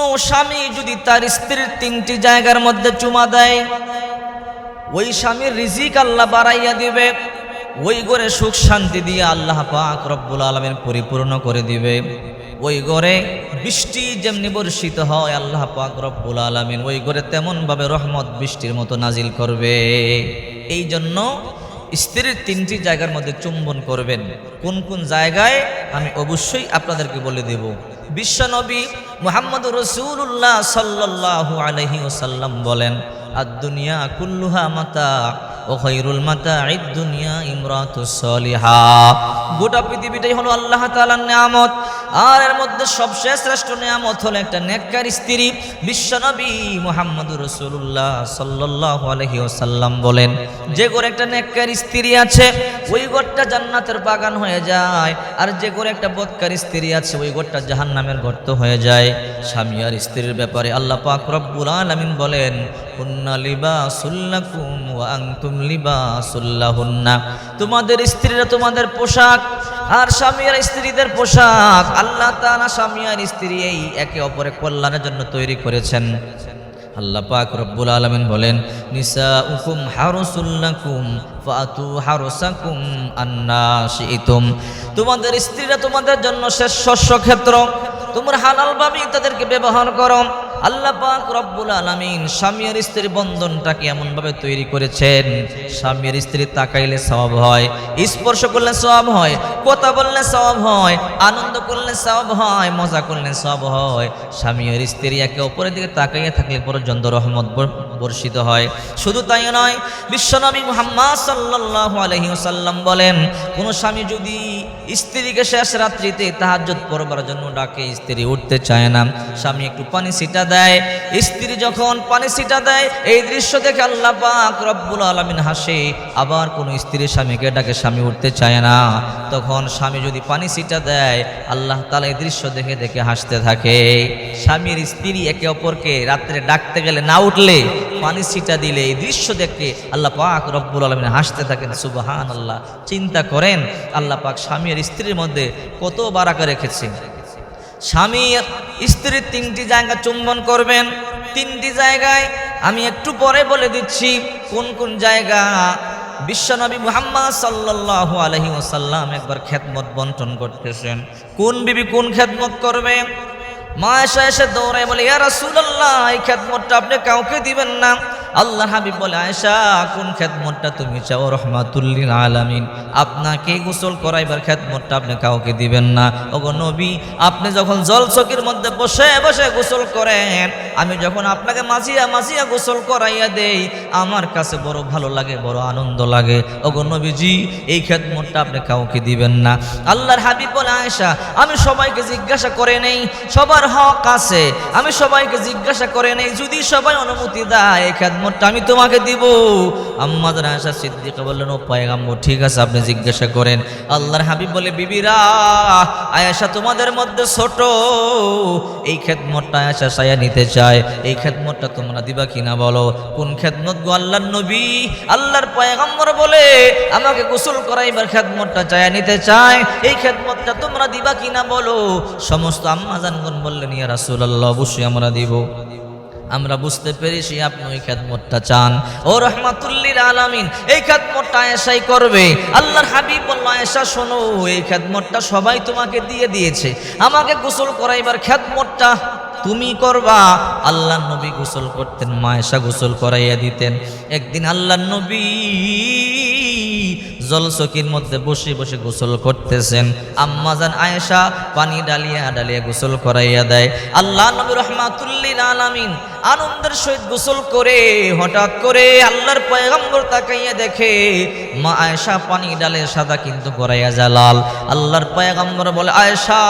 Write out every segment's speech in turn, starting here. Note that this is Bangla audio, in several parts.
কোনো স্বামী যদি তার স্ত্রীর তিনটি জায়গার মধ্যে চুমা দেয়, ওই স্বামীর রিজিক আল্লাহ বাড়াইয়া দিবে, ওই ঘরে সুখ শান্তি দিয়ে আল্লাহ পাক রব্বুল আলমের পরিপূর্ণ করে দিবে। ওই ঘরে বৃষ্টি যেমনি বর্ষিত হয়, আল্লাহ পাক রব্বুল আলমিন ওই ঘরে তেমনভাবে রহমত বৃষ্টির মতো নাজিল করবে। এই জন্য স্ত্রীর তিনটি জায়গার মধ্যে চুম্বন করবেন। কোন কোন জায়গায়? আমি অবশ্যই আপনাদেরকে বলে দেব। বিশ্বনবী মোহাম্মদ রসুল্লাহ সাল্লাল্লাহু আলহি ওসাল্লাম বলেন আর দুনিয়া কুল্লুহা মাতা ও খৈরুল মাতা ঈদ দুনিয়া ইমরাতুস সলিহা। গোটা পৃথিবীটাই হলো আল্লাহ তাআলার নিয়ামত। আর এর মধ্যে সবচেয়ে শ্রেষ্ঠ নিয়ামত হলো একটা নেককার স্ত্রী, বিশ্বনবী মুহাম্মদুর রাসূলুল্লাহ সাল্লাল্লাহু আলাইহি ওয়াসাল্লাম বলেন, যে ঘরে একটা নেককার স্ত্রী আছে, ওই ঘরটা জান্নাতের বাগান হয়ে যায়, আর যে ঘরে একটা বদকার স্ত্রী আছে, ওই ঘরটা জাহান্নামের গর্ত হয়ে যায়। স্বামী আর স্ত্রীর ব্যাপারে আল্লাহ পাক রব্বুল আলামিন বলেন হুন্না লিবাসুল্লাকুম ওয়া আনতুম লিবাসুল্লাহুন্না তোমাদের স্ত্রীরা তোমাদের পোশাক, আর স্বামী আর স্ত্রীদের পোশাক আল্লাহ তালা স্বামী আর স্ত্রী এই একে অপরে কল্যাণের জন্য তৈরি করেছেন। আল্লাহ পাক রব্বুল আলমিন বলেন নিসা উকুম হারুসুল্লাকুম ফাতু হারুসাকুম আন্না শিইতুম। তোমাদের স্ত্রীরা তোমাদের জন্য শেষ শস্য ক্ষেত্র, তোমরা হালালভাবেই তাদেরকে ব্যবহার করো। আল্লাহ পাক রব্বুল আলামিন স্বামী আর স্ত্রীর বন্ধনটাকে এমনভাবে তৈরি করেছেন। স্বামী আর স্ত্রী তাকাইলে সব হয়, স্পর্শ করলে সব হয়, কথা বললে সব হয়, আনন্দ করলে সব হয়, মজা করলে সব হয়। স্বামী স্ত্রী একে অপরের দিকে তাকাইয়া থাকলে পর্যন্ত রহমত বর্ষিত হয়। শুধু তাই নয় বিশ্বনবী মুহাম্মদ সাল্লাল্লাহু আলাইহি ওয়াসাল্লাম বলেন, কোন স্বামী যদি স্ত্রীকে শেষ রাত্রিতে তাহাজ্জুদ পড়বার জন্য ডাকে, স্ত্রী উঠতে চায় না। স্বামী একটু পানি ছিটা দেয়, স্ত্রী যখন পানি ছিটা দেয়, এই দৃশ্য দেখে আল্লাহ পাক রব্বুল আলামিন হাসে। আবার কোন স্ত্রী স্বামীকে ডাকে, স্বামী, উঠতে চায় না। তখন স্বামী যদি পানি ছিটা দেয়, আল্লাহ তাআলা এই দৃশ্য দেখে দেখে হাসতে থাকে। স্বামীর স্ত্রী একে অপরকে রাত্রে ডাকতে গেলে না উঠলে পানি ছিটা দিলে এই দৃশ্য দেখে আল্লাহ পাক রব্বুল আলমিন হাসতে থাকেন। সুবাহান আল্লাহ চিন্তা করেন, আল্লাহ পাক স্বামী আর স্ত্রীর মধ্যে কত বারাকা রেখেছেন? স্বামী স্ত্রীর তিনটি জায়গা চুম্বন করবেন। তিনটি জায়গায় আমি একটু পরে বলে দিচ্ছি, কোন কোন জায়গা? বিশ্বনবী মুহাম্মদ সাল্লাল্লাহু আলহি ওসাল্লাম একবার খেদমত বন্টন করতেছেন। কোন বিবি কোন খেদমত করবে? মা এসে এসে দৌড়ায় বলে, ইয়া রাসূলুল্লাহ, এই খেদমতটা আপনি কাউকে দিবেন না। আল্লাহ হাবিব বলে, আয়েশা, কোন খেদমতটা তুমি চাও? রহমাতুল্লিল আলামিন। আপনাকে গোসল করাইবার খেদমতটা আপনি কাউকে দিবেন না। ওগো নবী, আপনি যখন জল চকির মধ্যে বসে বসে গোসল করেন, আমি যখন আপনাকে মাঝিয়া মাঝিয়া গোসল করাইয়া দেই, আমার কাছে বড় ভালো লাগে, বড় আনন্দ লাগে। ওগো নবীজি, এই খেদমতটা আপনি কাউকে দিবেন না। আল্লাহর হাবিব বলে, আয়েশা, আমি সবাইকে জিজ্ঞাসা করে নেই, সবার হক আছে। আমি সবাইকে জিজ্ঞাসা করে নেই, যদি সবাই অনুমতি দেয় এই খেদমতটা আমি তোমাকে দিব। আম্মাদের আয়েশা সিদ্দিকা বললেন, ও পয়গাম্বর, ঠিক আছে, আপনি জিজ্ঞাসা করেন। আল্লাহর হাবিব বলে, বিবিরা, আয়েশা তোমাদের মধ্যে ছোট। এই খেদমতটা আয়েশা সায়া নিতে চায়। এই খেদমতটা তোমরা দিবা কিনা বলো? কোন খেদমত গো? আল্লাহর নবী, আল্লাহর পয়গাম্বর বলে আমাকে গোসল করাইবার খেদমতটা চায়া নিতে চায়। এই খেদমতটা তোমরা দিবা কিনা বলো? সমস্ত আম্মাজানগণ বললেন, ইয়া রাসূলুল্লাহ, অবশ্যই আমরা দিব। আমরা বুঝতে পেরেছি আপনি ওই খেদমতটা চান। ও রহমাতুল্লিল আলামিন, এই খেদমতটা আয়েশাই করবে। আল্লাহর হাবিব বলল শোনো, এই খেদমতটা সবাই তোমাকে দিয়ে দিয়েছে। আমাকে গোসল করাইবার খেদমতটা তুমি করবা। আল্লাহ নবী গোসল করতেন মায়েশা গোসল করাইয়া দিতেন। একদিন আল্লাহ নবী জলচকির মধ্যে বসে বসে গোসল করতেছেন। আম্মাজান আয়েশা পানি ডালিয়া ডালিয়া গোসল করাইয়া দেয়। আল্লাহ নবী রহমাতুল্লিল আলামিন আনন্দের সহিত গোসল করে হঠাৎ করে আল্লাহর পয়গম্বর তাকাইয়া দেখে, মা আয়েশা পানি ডালে সাদা কিন্তু করাইয়া জালাল। আল্লাহর পয়গম্বর বলে, আয়েশা,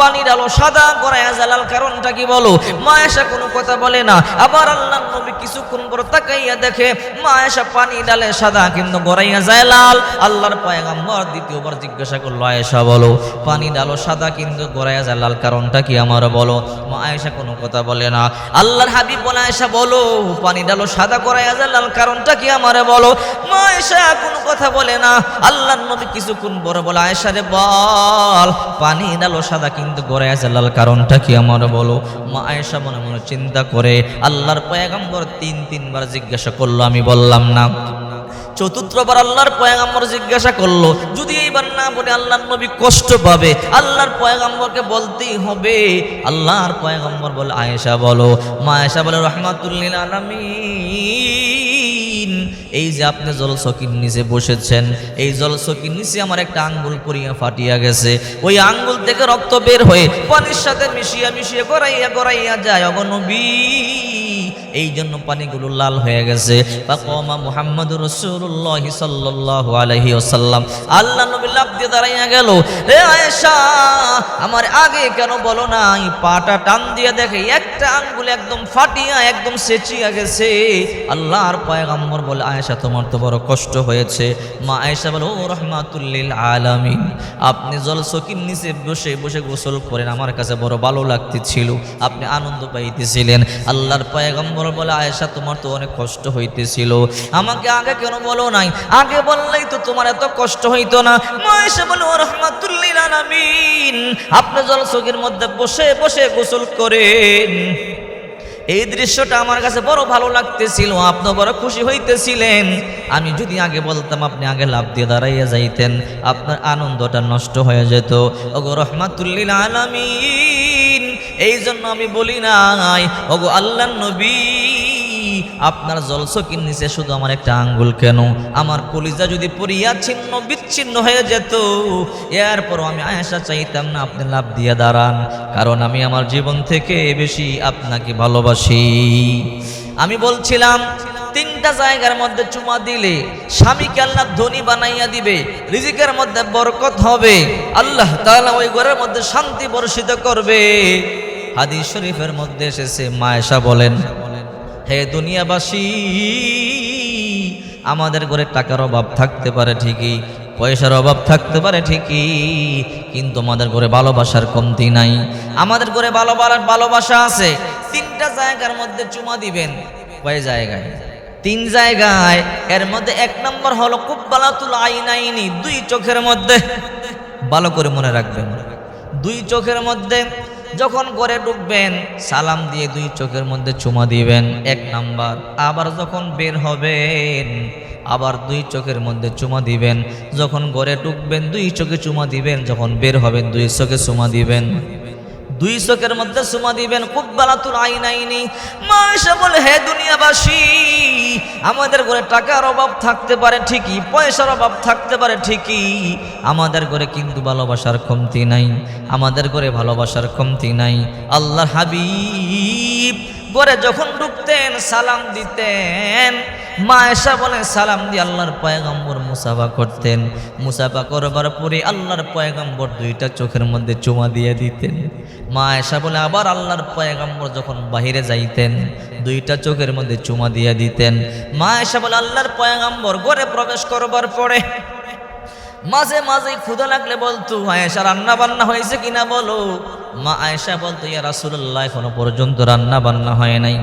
পানি ডালো সাদা করাইয়া জালাল কারণটা কি বলো? মা আয়েশা কোনো কথা বলে না। আবার আল্লাহ নবী কিছুক্ষণ পর তাকাইয়া দেখে, মা আয়েশা পানি ডালে সাদা কিন্তু গড়াইয়া জালাল। আল্লাহর পয়গম্বর দ্বিতীয়বার জিজ্ঞাসা করল, আয়েশা বলো, পানি ডালো সাদা কিন্তু গড়াইয়া জালাল কারণটা কি আমার বলো? মা আয়েশা কোনো কথা বলে না। না। আল্লাহর হাবিব বলে, আয়েশা, বলো, পানি ডালো সাদা করাই লাল কারণটা কি আমারে বলো? মা আয়েশা কোনো কথা বলে না। আল্লাহর নবী কিছুক্ষণ বড় বলে আয়সা রে বল, পানি ডালো সাদা কিন্তু গড়াই লাল কারণটা কি আমারে বলো? মা মনে মনে চিন্তা করে, আল্লাহর পয়গম্বর তিন তিনবার জিজ্ঞাসা করল, আমি বললাম না। চতুর্থবার আল্লাহর পয়গাম্বর জিজ্ঞাসা করল, যদি এইবার না বলে আল্লাহর নবী কষ্ট পাবে, আল্লাহর পয়গাম্বরকে বলতেই হবে? আল্লাহর পয়গাম্বর বলে, আয়েশা বলো। মা আয়েশা বলে রহমাতুল্লিল আলামিন। এই যে আপনি জলসকির নিচে বসেছেন, এই জলসকির নিচে আমার একটা আঙ্গুল পরিয়া ফাটিয়া গেছে। ওই আঙ্গুল থেকে রক্ত বের হয়ে পানির সাথে মিশিয়া মিশিয়ে গড়াইয়া গড়াইয়া যায়। অগনবী এই জন্য পানিগুলো লাল হয়ে গেছে। কমা মুহাম্মদ রসুল্লাহ সাল্লাহ আলহি ওসাল্লাম আল্লাহ নবী লাভ দিয়ে দাঁড়াইয়া গেল রে আয়েশা, আমার আগে কেন বলো না এই পাটা টান দিয়ে দেখে একটা আঙ্গুল একদম ফাটিয়া, একদম সেচিয়া গেছে। আল্লাহর পয়গাম্বর বলে আয়েশা তোমার তো বড় কষ্ট হয়েছে। মা আয়েশা বলে, ও রহমাতুল্লিল আলামিন, আপনি জল সকির নিচে বসে বসে গোসল করেন? আমার কাছে বড় ভালো লাগতেছিল, আপনি আনন্দ পাইতেছিলেন। আল্লাহর পয়গম্বর বলে, আয়েশা, তোমার তো অনেক কষ্ট হইতেছিল। আমাকে আগে কেন বলো নাই? আগে বললেই তো তোমার এত কষ্ট হইতো না। মায়েশা বলে, ও রহমাতুল্লিল আলামিন, আপনি জল সকির মধ্যে বসে বসে গোসল করেন। এই দৃশ্যটা আমার কাছে বড় ভালো লাগতেছিল, আপনি বড় খুশি হইতেছিলেন। আমি যদি আগে বলতাম, আপনি আগে লাভ দিয়ে দাঁড়াইয়া যাইতেন, আপনার আনন্দটা নষ্ট হয়ে যেত। ওগো রহমাতুল্লিল আলামিন এই জন্য আমি বলি নাই, ওগো আল্লাহ নবী আপনার জলসকির নিচে শুধু আমার একটা আঙ্গুল কেন? আমার কলিজা যদি পরিয়া ছিন্ন বিচ্ছিন্ন হয়ে যেত, এরপরও আমি আয়েশা চাইতাম না আপনি লাভ দিয়ে দাঁড়ান, কারণ আমি আমার জীবন থেকে বেশি আপনাকে ভালোবাসি। আমি বলছিলাম, তিনটা জায়গার মধ্যে চুমা দিলে স্বামীকে আল্লাহ ধনী বানাইয়া দিবে, রিজিকের মধ্যে বরকত হবে, আল্লাহ তাআলা ওই ঘরের মধ্যে শান্তি বর্ষিত করবে। হাদিস শরীফের মধ্যে এসেছে মায়েশা বলেন হে দুনিয়াবাসী, আমাদের ঘরে টাকার অভাব থাকতে পারে ঠিকই, পয়সার অভাব থাকতে পারে ঠিকই, কিন্তু আমাদের ঘরে ভালোবাসার কমতি নাই। আমাদের ঘরে ভালোবাসার ভালোবাসা আছে, তিনটা জায়গার মধ্যে চুমা দিবেন। কয় জায়গায়? তিন জায়গায়, এর মধ্যে এক নম্বর হলো কুব্বালাতুল আইনাইনি, দুই চোখের মধ্যে। ভালো করে মনে রাখবেন। দুই চোখের মধ্যে যখন ঘরে ঢুকবেন, সালাম দিয়ে দুই চোখের মধ্যে চুমা দিবেন, এক নাম্বার। আবার যখন বের হবেন, আবার দুই চোখের মধ্যে চুমা দিবেন। যখন ঘরে ঢুকবেন, দুই চোখে চুমা দিবেন, যখন বের হবেন, দুই চোখে চুমা দিবেন। দুই চোখের মধ্যে সুমা দিবেন খুব বালাতুর আইনাইনি। মা এসে বলে, হে দুনিয়াবাসী, আমাদের ঘরে টাকার অভাব থাকতে পারে ঠিকই, পয়সার অভাব থাকতে পারে ঠিকই, আমাদের ঘরে কিন্তু ভালোবাসার কমতি নাই, আমাদের ঘরে ভালোবাসার কমতি নাই। আল্লাহ হাবিব ঘরে যখন ঢুকতেন, সালাম দিতেন মা এসা বলে, সালাম দিয়ে আল্লাহর পয়গম্বর মুসাফা করতেন। মুসাফা করবার পরে আল্লাহর পয়গম্বর দুইটা চোখের মধ্যে চুমা দিয়ে দিতেন। মা এসা বলে, আবার আল্লাহর পয়গম্বর যখন বাহিরে যাইতেন, দুইটা চোখের মধ্যে চুমা দিয়ে দিতেন। মা এসা বলে, আল্লাহর পয়গম্বর ঘরে প্রবেশ করবার পরে মাঝে মাঝে ক্ষুদা লাগলে বলতো, আয়েশা রান্না বান্না হয়েছে কিনা বলো? মা আয়েশা বলতো, ইয়া রাসূলুল্লাহ, এখনও পর্যন্ত রান্না বান্না হয় নাই।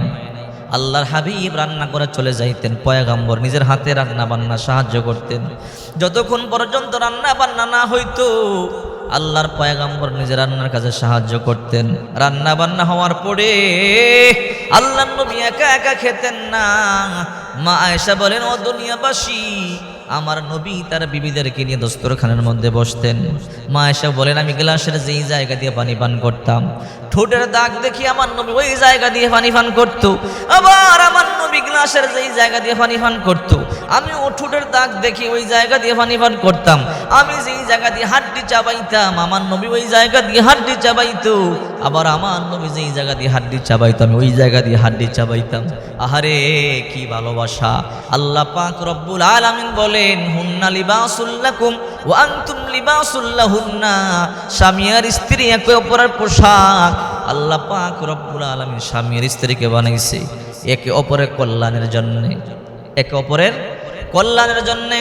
আল্লাহর হাবিব রান্না করে চলে যাইতেন, পয়াগম্বর নিজের হাতে রান্না বান্না সাহায্য করতেন। যতক্ষণ পর্যন্ত রান্না বান্না না হইতো, আল্লাহর পয়াগম্বর নিজের রান্নার কাজে সাহায্য করতেন। রান্না বান্না হওয়ার পরে আল্লাহ নবী একা একা খেতেন না। মা আয়েশা বলেন, ও দুনিয়াবাসী আমার নবী তার বিবিদেরকে নিয়ে দস্তরখানের মধ্যে বসতেন। মা এসে বলেন, আমি গ্লাসের যেই জায়গা দিয়ে পানি পান করতাম, ঠোঁটের দাগ দেখি আমার নবী ওই জায়গা দিয়ে পানি পান করতো। আবার আমার নবী গ্লাসের যেই জায়গা দিয়ে পানি পান করতো। আমি ও ঠোঁটের দাগ দেখি ওই জায়গা দিয়ে পানি পান করতাম। আমি জায়গা দিয়ে হাড্ডি চাবাইতাম, আমার নবী ওই জায়গা দিয়ে হাড্ডি চাবাইতো, আবার আমার নবী যেই জায়গা দিয়ে হাড্ডি চাবাইতো, আমি ওই জায়গা দিয়ে হাড্ডি চাবাইতাম। আহারে, কি ভালোবাসা। আল্লাহ পাক রব্বুল আলামিন বলেন, হুন্না লিবাসুল্লাকুম ওয়া আনতুম লিবাসুল্লাহুন্না স্বামী আর স্ত্রী একে অপরের পোশাক। আল্লাহ পাক রব্বুল আলামিন স্বামী আর স্ত্রীকে বানাইছে, একে অপরের কল্যাণের জন্য। একে অপরের কল্যাণের জন্য।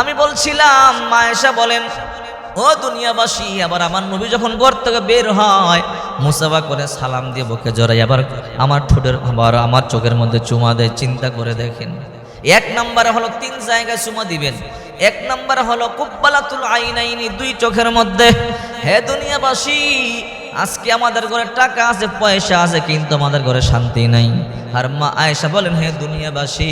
আমি বলছিলাম মায়েশা বলেন, ও দুনিয়াবাসী, আবার আমার নবী যখন ঘর থেকে বের হয়, মুসাফা করে সালাম দিয়ে বুকে জড়াই আবার আমার ঠোঁটের, আবার আমার চোখের মধ্যে চুমা দেয়, চিন্তা করে দেখেন। এক নম্বরে হলো তিন জায়গায় চুমা দিবেন। এক নম্বর হলো কুব্বালাতুল আইনাইনি, দুই চোখের মধ্যে, হে দুনিয়াবাসী, আজকে আমাদের ঘরে টাকা আছে, পয়সা আছে, কিন্তু আমাদের ঘরে শান্তি নাই। আর মা আয়েশা বলেন, হে দুনিয়াবাসী,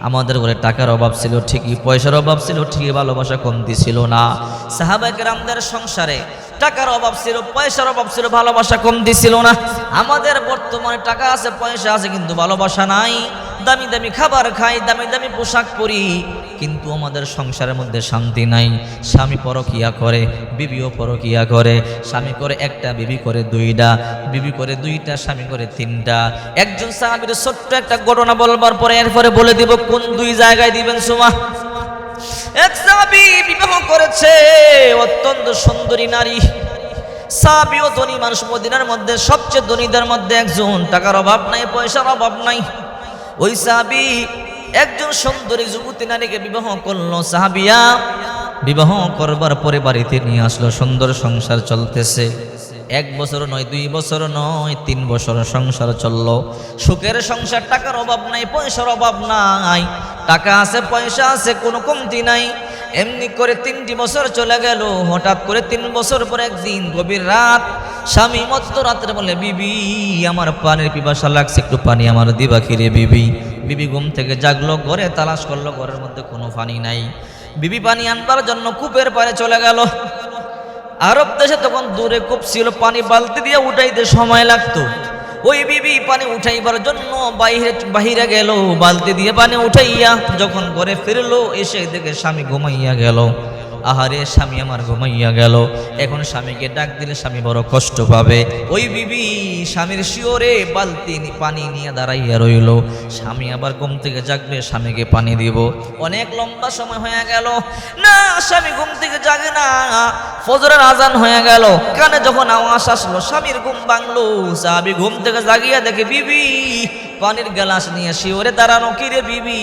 আমাদের ঘরে টাকার অভাব ছিল ঠিকই, পয়সার অভাব ছিল ঠিকই, ভালোবাসা কমতি ছিল না। সাহাবাকে রামদের সংসারে টাকার অভাব ছিল, পয়সার অভাব ছিল, ভালোবাসা কমতি ছিল না। আমাদের বর্তমানে টাকা আছে, পয়সা আছে, কিন্তু ভালোবাসা নাই। দামি দামি খাবার খাই, দামি দামি পোশাক পরি, কিন্তু আমাদের সংসারের মধ্যে শান্তি নাই। স্বামী পরকিয়া করে, বিবিও পরকিয়া করে, স্বামী করে একটা, বিবি করে দুইটা, বিবি করে দুইটা, স্বামী করে তিনটা। একজন সাহাবির ছোট্ট একটা ঘটনা বলবার পরে এরপরে বলে দিব, কোন দুই জায়গায় দিবেন সুমা? এক সাহাবি বিবাহ করেছে, অত্যন্ত সুন্দরী নারী। সাহাবি ও ধনী মানুষ মদিনার মধ্যে, সবচেয়ে ধনীদের মধ্যে একজন। টাকার অভাব নাই, পয়সার অভাব নাই। ওই সাহাবি একজন সুন্দরী যুবতী নারীকে বিবাহ করল। সাহাবিয়া বিবাহ করবার পরে বাড়িতে নিয়ে আসলো। সুন্দর সংসার চলতেছে। এক বছর নয়, দুই বছর নয়, তিন বছর সংসার চলল। সুখের সংসার টাকার অভাব নাই, পয়সার অভাব নাই। টাকা আছে, পয়সা আছে, কোনো কমতি নাই। এমনি করে তিনটি বছর চলে গেল, হঠাৎ করে তিন বছর পর একদিন গভীর রাত, স্বামী মধ্যরাত্রে বলে, বিবি, আমার পানির পিপাসা লাগছে, একটু পানি আমার দিবা খিরে বিবি? বিবি ঘুম থেকে জাগলো, ঘরে তালাশ করল, ঘরের মধ্যে কোনো পানি নাই। বিবি পানি আনবার জন্য কূপের পারে চলে গেল। আরব দেশে তখন দূরে কূপ ছিল, পানি বালতি দিয়ে উঠাইতে সময় লাগতো। ওই বিবি পানি উঠাইবার জন্য বাইরে বাহিরে গেল, বালতি দিয়ে পানি উঠাইয়া যখন ঘরে ফিরলো, এসে দেখে স্বামী ঘুমাইয়া গেল। আহারে স্বামী আমার ঘুমাইয়া গেল। এখন স্বামীকে ডাক দিলে স্বামী বড় কষ্ট পাবে। ওই বিবি স্বামীর শিওরে বালতি পানি নিয়ে দাঁড়াইয়া রইল। স্বামী আবার ঘুম থেকে জাগবে, স্বামীকে পানি দিব। অনেক লম্বা সময় হয়ে গেল। না, স্বামী ঘুম থেকে জাগে না। ফজরের আজান হয়ে গেল। কানে যখন আওয়াজ আসলো, স্বামীর ঘুম ভাঙলো। স্বামী ঘুম থেকে জাগিয়া দেখে, বিবি পানির গ্লাস নিয়ে শিওরে দাঁড়ানো কিরে বিবি?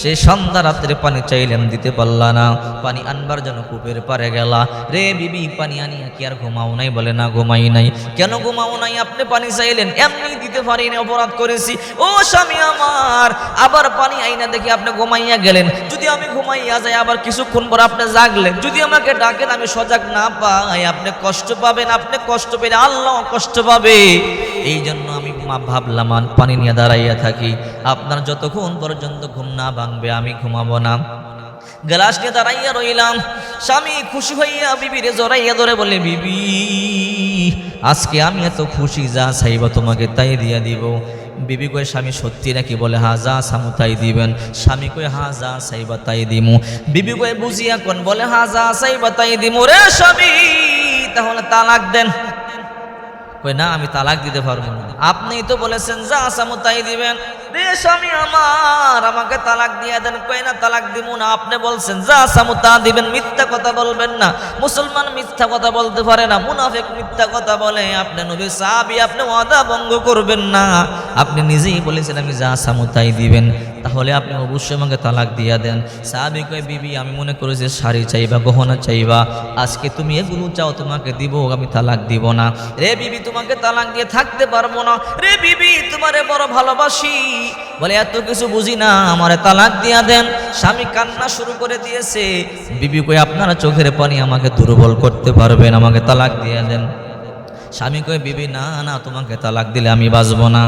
সে সন্ধ্যা রাত্রে পানি চাইলেন, দিতে পারলা না। পানি আনবার জন্য কূপের পারে গেলা। রে বিবি, পানি আনিয়া কি আর ঘুমাও নাই বলে, না, ঘুমাই নাই। কেন ঘুমাও নাই? আপনি পানি চাইলেন, এমনি দিতে পারিনি, অপরাধ করেছি। ও স্বামী আমার, আবার পানি আইনা দেখি আপনি ঘুমাইয়া গেলেন। যদি আমি ঘুমাইয়া যাই, আবার কিছুক্ষণ পর আপনি জাগলেন। যদি আমাকে ডাকেন, আমি সজাগ না পাই। আপনি কষ্ট পাবেন, আপনি কষ্ট পেলে আল্লাহ কষ্ট পাবে। এই জন্য আমি ভাবলাম পানি নিয়ে দাঁড়াইয়া থাকি। আপনার যতক্ষণ পর্যন্ত ঘুম না ভাঙবে, আমি ঘুমাবো না। গ্লাস নিয়ে দাঁড়াইয়া রইলাম। স্বামী খুশি হইয়া বিবিরে জড়াইয়া ধরে বলে বিবি, আজকে আমি এত খুশি, যা চাইবা তোমাকে তাই দিয়া দিব। বিবি কয়ে, স্বামী, সত্যি নাকি? বলে হা যা সামু তাই দিবেন। স্বামী কয়ে হা যা চাইবা তাই দিমু। বিবি কয়ে, বুঝিয়া কোন। বলে হা যা চাইবা তাই দিমু রে স্বামী, তাহলে তালাক দেন। কই না আমি তালাক দিতে পারব না। আপনি তো বলেছেন যা আসামু তাই দিবেন। রে স্বামী আমার। আমাকে তালাক দিয়ে দেন কই না তালাক দিব না? আপনি বলছেন, যা আসামু তা দিবেন, মিথ্যা কথা বলবেন না। মুসলমান মিথ্যা কথা বলতে পারে না, মুনাফিক মিথ্যা কথা বলে। আপনি নবী সাহাবী, আপনি ওয়াদা ভঙ্গ করবেন না। আপনি নিজেই বলেছেন, আমি যা আসামু তাই দিবেন। তাহলে আপনি অবশ্যই আমাকে তালাক দিয়া দেন। সাহাবি কয়, বিবি, আমি মনে করি যে শাড়ি চাইবা, গহনা চাইবা। আজকে তুমি এগুলো চাও, তোমাকে দিব, আমি তালাক দিব না। রে বিবি, তোমাকে তালাক দিয়ে থাকতে পারব না। রে বিবি, তোমারে বড় ভালোবাসি। বলে, এত কিছু বুঝি না, আমারে তালাক দিয়া দেন। স্বামী কান্না শুরু করে দিয়েছে। বিবি কই, আপনারা চোখের পানি আমাকে দুর্বল করতে পারবেন, আমাকে তালাক দিয়া দেন। স্বামী কয়ে বিবি, না না, তোমাকে তালাক দিলে আমি বাঁচব না।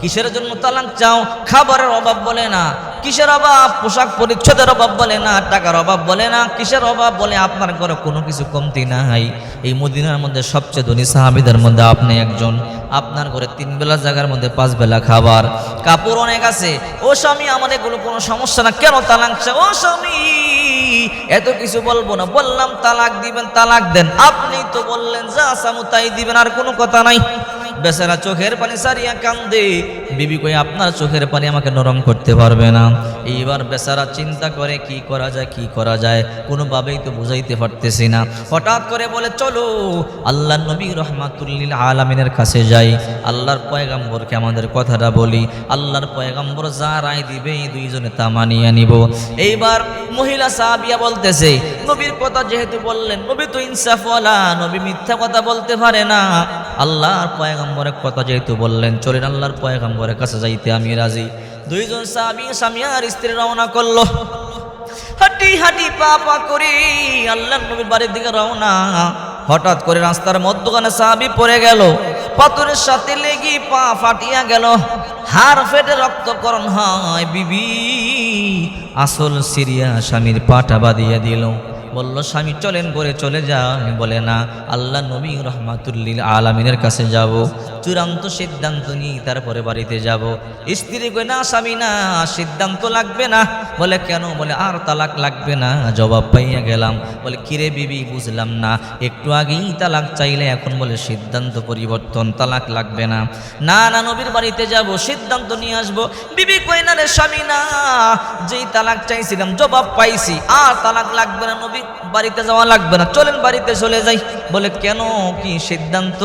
কিসের জন্য তালাক চাও? খাবারের অভাব বলে না। কিসের অভাব? পোশাক পরিচ্ছদের অভাব বলে না, টাকার অভাব বলে না, কিসের অভাব বলে আপনার ঘরে কোনো কিছু কমতি নাই। এই মদিনার মধ্যে সবচেয়ে ধনী সাহাবিদের মধ্যে আপনি একজন। আপনার ঘরে তিন বেলা জায়গার মধ্যে পাঁচ বেলা খাবার। কাপড় অনেক আছে। ও স্বামী, আমার এগুলো কোনো সমস্যা না। কেন চাও? ও স্বামী, এত কিছু বলব না। বললাম, তালাক দিবেন, তালাক দেন। আপনি তো বললেন, যা সামু তাই দিবেন, আর কোনো কথা নাই। বেচারা চোখের পানি সারিয়া কান্দে। বিবি কই আপনার চোখের পানি আমাকে নরম করতে পারবে না। এইবার বেচারা চিন্তা করে, কি করা যায়, কি করা যায়? কোনোভাবেই তো বুঝাইতে পারতেছি না। হঠাৎ করে বলে, চলো, আল্লাহ নবী রহমাতুল্লিল আলমিনের কাছে যাই। আল্লাহর পয়গাম্বরকে আমাদের কথাটা বলি। আল্লাহর পয়গাম্বর যা রায় দিবে, এই দুইজনে তা মানিয়ে নিব। এইবার মহিলা সাহাবিয়া বলতেছে, নবীর কথা যেহেতু বললেন, নবী তো ইনসাফওয়ালা, নবী মিথ্যা কথা বলতে পারে না। আল্লাহর পয়গাম্বরের কথা যেহেতু বললেন, চলেন আল্লাহর পয়গাম্বরের কাছে যাইতে আমি রাজি। দুইজন স্বামী স্বামী আর স্ত্রী রওনা করল। হাঁটি হাঁটি, পা পা করি আল্লাহ নবীর বাড়ির দিকে রওনা। হঠাৎ করে রাস্তার মধ্যখানে সাহাবি পড়ে গেল। পাথরের সাথে লেগে পা ফাটিয়া গেল। হাড় ফেটে রক্তকরণ হয়, বিবি। আসল সিরিয়া স্বামীর পাটা বাঁধিয়ে দিল। বলল, স্বামী, চলেন করে চলে যান। বলে, না, আল্লাহ নবী রহমাতুল্লিল আলমিনের কাছে যাব। চূড়ান্ত সিদ্ধান্ত নিয়ে তারপরে বাড়িতে যাব। স্ত্রী কই না, স্বামী, না, সিদ্ধান্ত লাগবে না। বলে, কেন? বলে, আর তালাক লাগবে না। জবাব পাইয়া গেলাম। বলে, কিরে বিবি, বুঝলাম না। একটু আগেই তালাক চাইলে এখন বলে সিদ্ধান্ত পরিবর্তন, তালাক লাগবে না। না না, নবীর বাড়িতে যাব, সিদ্ধান্ত নিয়ে আসব। বিবি কই না রে স্বামী, না, যেই তালাক চাইছিলাম, জবাব পাইছি। আর তালাক লাগবে না নবী বাড়িতে যাওয়া লাগবে না। চলেন বাড়িতে চলে যাই। বলে, কেন? কি সিদ্ধান্ত?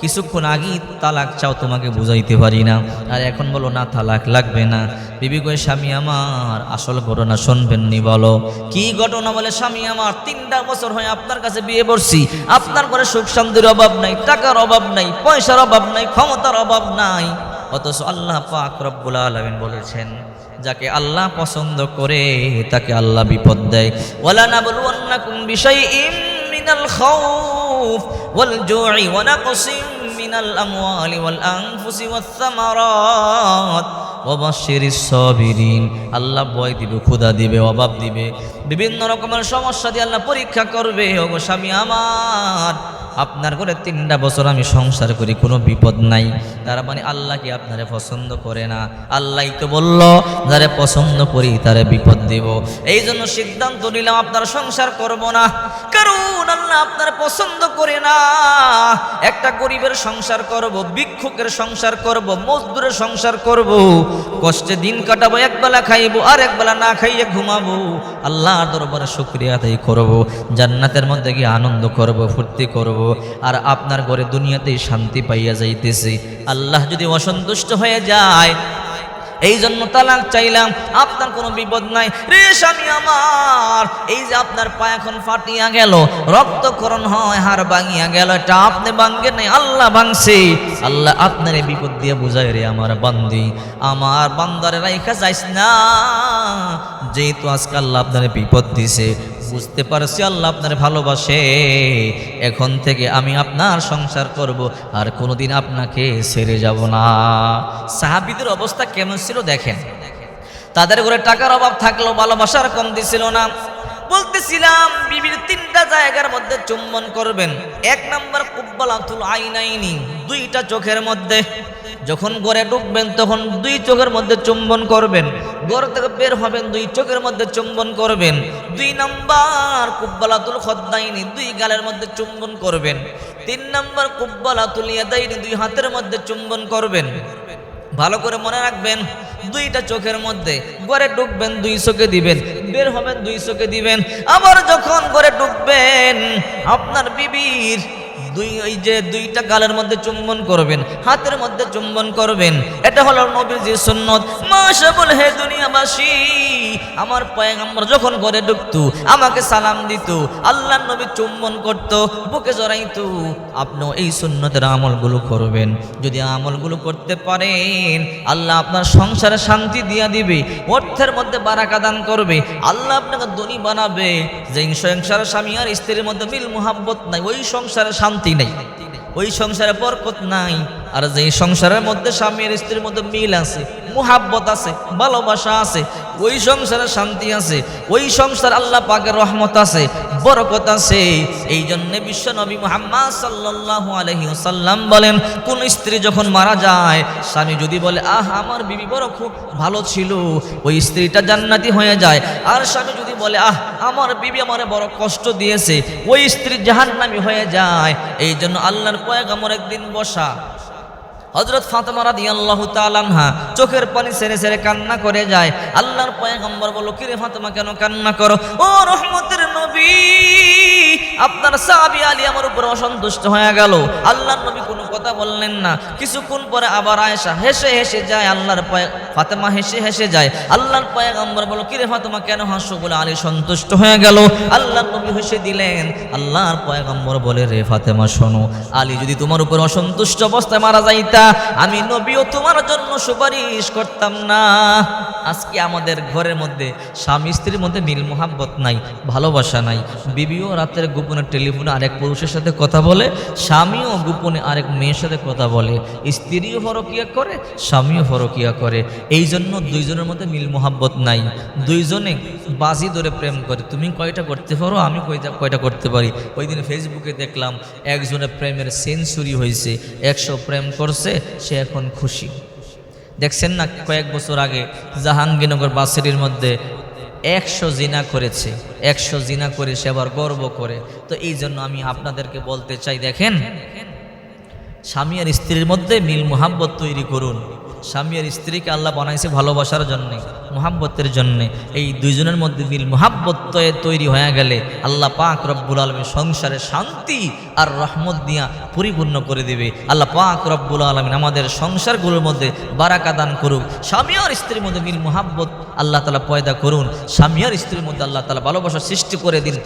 কিছুক্ষণ আগেই তালাক চাও, তোমাকে বুঝাইতে পারি না। আর এখন বলো, না, তালাক লাগবে না। বিবি কই স্বামী আমার, আসল ঘটনা শুনবেননি, বলো। কি ঘটনা? বলে, স্বামী আমার, তিনটা বছর হয়ে আপনার কাছে বিয়ে করছি। আপনার ঘরে সুখ শান্তির অভাব নাই, টাকার অভাব নাই, পয়সার অভাব নাই, ক্ষমতার অভাব নাই। অথচ আল্লাহ পাক রব্বুল আলামিন বলেছেন, যাকে আল্লাহ পছন্দ করে, তাকে আল্লাহ বিপদ দেয়। ওয়ালা নাবলুয়ান্নাকুম বিশাইইম মিনাল খাউফ ওয়াল জু'i ওয়া নাকসিম মিনাল আমওয়ালি ওয়াল আনফুসি ওয়াস সামারাত আল্লাহ ভয় দিবে ক্ষুদা দিবে, অভাব দিবে। বিভিন্ন রকমের সমস্যা দিয়ে আল্লাহ পরীক্ষা করবে, ওগো স্বামী আমার আপনার ঘরে তিনটা বছর আমি সংসার করি, কোনো বিপদ নাই। তারা মানে আল্লাহ কি আপনারে পছন্দ করে না? আল্লাহ তো বলল, যারে পছন্দ করি তারে বিপদ দেব। এই জন্য সিদ্ধান্ত নিলাম, আপনার সংসার করব না। কারণ আল্লাহ আপনার পছন্দ করে না। একটা গরিবের সংসার করব, ভিক্ষুকের সংসার করব, মজদুরের সংসার করব। কষ্টে দিন কাটাবো একবেলা খাইবো, আর একবেলা না খাইয়ে ঘুমাবো। আল্লাহর দরবারে শুক্রিয়া আদায় করব, জান্নাতের মধ্যে গিয়ে আনন্দ করব, ফুর্তি করব। আর আপনার ঘরে দুনিয়াতেই শান্তি পাইয়া যাইতেছি। আল্লাহ যদি অসন্তুষ্ট হয়ে যায় এই জন্য তালাক চাইলাম, আপনার কোনো বিপদ নাই। রে স্বামী আমার। এই যে আপনার পা এখন ফাটিয়া গেল, রক্তকরণ হয়, হাড় ভাঙিয়া গেল, এটা আপনি ভাঙ্গে নাই, আল্লাহ ভাঙছে। আল্লাহ আপনার এই বিপদ দিয়ে বুঝায় রে আমার বান্দি। আমার বান্দারে রাইখা যাইস না। যেহেতু আজকে আল্লাহ আপনার বিপদ দিছে, বুঝতে পারছি আল্লাহ আপনার ভালোবাসে। এখন থেকে আমি আপনার সংসার করব, আর কোনোদিন আপনাকে ছেড়ে যাব না। সাহাবিদের অবস্থা কেমন ছিল দেখেন। তাদের ঘরে টাকার অভাব থাকলেও ভালোবাসার কম দিছিল না। বলতেছিলাম, বিবির তিনটা জায়গার মধ্যে চুম্বন করবেন। এক নম্বর কুব্বালাতুল আইনাইনি, দুইটা চোখের মধ্যে। যখন গড়ে ঢুকবেন, তখন দুই চোখের মধ্যে চুম্বন করবেন। ঘর থেকে বের হবেন, দুই চোখের মধ্যে চুম্বন করবেন। দুই নাম্বার কুব্বালাতুল খদ্দাইনি, দুই গালের মধ্যে চুম্বন করবেন। তিন নাম্বার কুব্বালাতুল ইয়াদাইনি, দুই হাতের মধ্যে চুম্বন করবেন। ভালো করে মনে রাখবেন, দুইটা চোখের মধ্যে ঘরে ঢুকবেন, দুই চোখে দিবেন, বের হবেন, দুই চোখে দিবেন। আবার যখন ঘরে ঢুকবেন, আপনার বিবির দুই ওই যে দুইটা গালের মধ্যে চুম্বন করবেন, হাতের মধ্যে চুম্বন করবেন, এটা হলো নবীজি সুন্নত। মাশাবুল হে দুনিয়াবাসী, আমার পয়গাম্বর যখন ঘরে ঢুকতো, আমাকে সালাম দিত আল্লাহ নবী চুম্বন করত, বুকে জড়াইতো, আপনিও এই সুন্নতের আমলগুলো করবেন। যদি আমলগুলো করতে পারেন, আল্লাহ আপনার সংসারে শান্তি দিয়া দিবে, অর্থের মধ্যে বারাকা দান করবে, আল্লাহ আপনাকে ধনী বানাবে। যে সংসারে স্বামী আর স্ত্রীর মধ্যে মিল মোহাব্বত নাই, ওই সংসারে শান্তি নেই। ওই সংসারে বরকত নাই। আর যে সংসারের মধ্যে স্বামী আর স্ত্রীর মধ্যে মিল আছে, মুহাব্বত আছে, ভালোবাসা আছে, ওই সংসারে শান্তি আছে, ওই সংসার আল্লাহ পাকের রহমত আছে, বরকত আছে। এই জন্য বিশ্ব নবী মোহাম্মদ সাল্লাল্লাহু আলাইহি ওয়াসাল্লাম বলেন, কোন স্ত্রী যখন মারা যায়, স্বামী যদি বলে, আহ, আমার বিবি বড় খুব ভালো ছিল। ওই স্ত্রীটা জান্নাতি হয়ে যায়। আর স্বামী যদি বলে, আহ, আমার বিবি আমারে বড় কষ্ট দিয়েছে। ওই স্ত্রী জাহান্নামি হয়ে যায়। এই জন্য আল্লাহর পয়গামর একদিন বসা হজরত ফাতেমা রাদিয়াল্লাহু তাআলা আনহা চোখের পানি সেরে সেরে কান্না করে যায়। আল্লাহর পয়গম্বর বলল কি রে ফাতেমা, কেন কান্না করো? ও রহমতের নবী, আপনার সাহাবী আলী আমার উপর অসন্তুষ্ট হয়ে গেল। আল্লাহর নবী কোনো কথা বললেন না। কিছুক্ষণ পরে আবার আয়েশা হেসে হেসে যায়, আল্লাহর পয় ফাতেমা হেসে হেসে যায়। আল্লাহর পয়গম্বর বলল কি রে ফাতেমা, কেন হাসো বলে আলী সন্তুষ্ট হয়ে গেল? আল্লাহর নবী হেসে দিলেন, আল্লাহর পয়গম্বর বলে, রে ফাতেমা, শোনো, আলী যদি তোমার উপর অসন্তুষ্ট অবস্থায় মারা যাইতা আমি নবীও তোমার জন্য সুপারিশ করতাম না। আজকে আমাদের ঘরের মধ্যে, স্বামী স্ত্রীর মধ্যে মিল মোহাব্বত নাই, ভালোবাসা নাই। বিবিও রাতের গোপনে টেলিফোনে আরেক পুরুষের সাথে কথা বলে, স্বামীও গোপনে আরেক মেয়ের সাথে কথা বলে। স্ত্রীও ফরকিয়া করে, স্বামীও ফরকিয়া করে। এই জন্য দুইজনের মধ্যে মিল মোহাব্বত নাই। দুইজনে বাজি ধরে প্রেম করে, তুমি কয়টা করতে পারো? আমি কয়টা কয়টা করতে পারি? ওই দিন ফেসবুকে দেখলাম, একজনের প্রেমের সেঞ্চুরি হয়েছে, একশো প্রেম করছে সে এখন খুশি। দেখছেন না, কয়েক বছর আগে জাহাঙ্গীরনগর বাসেরির মধ্যে একশো জিনা করেছে, একশো জিনা করে সে আবার গর্ব করে। তো এই জন্য আমি আপনাদেরকে বলতে চাই, দেখেন, স্বামী আর স্ত্রীর মধ্যে মিল মোহাব্বত তৈরি করুন। স্বামী আর স্ত্রীকে আল্লাহ বানাইছে ভালোবাসার জন্যে, মোহাব্বতের জন্যে। এই দুইজনের মধ্যে মিল মোহাব্বত তৈরি হয়ে গেলে আল্লাহ পাক রব্বুল আলমী সংসারে শান্তি আর রহমত দিয়া পরিপূর্ণ করে দিবে। আল্লাহ পাক রব্বুল আলমিন আমাদের সংসারগুলোর মধ্যে বারাকা দান করুক। স্বামী আর স্ত্রীর মধ্যে মিল মোহাব্বত আল্লাহ তালা পয়দা করুন। স্বামী আর স্ত্রীর মধ্যে আল্লাহ তালা ভালোবাসা সৃষ্টি করে দিন।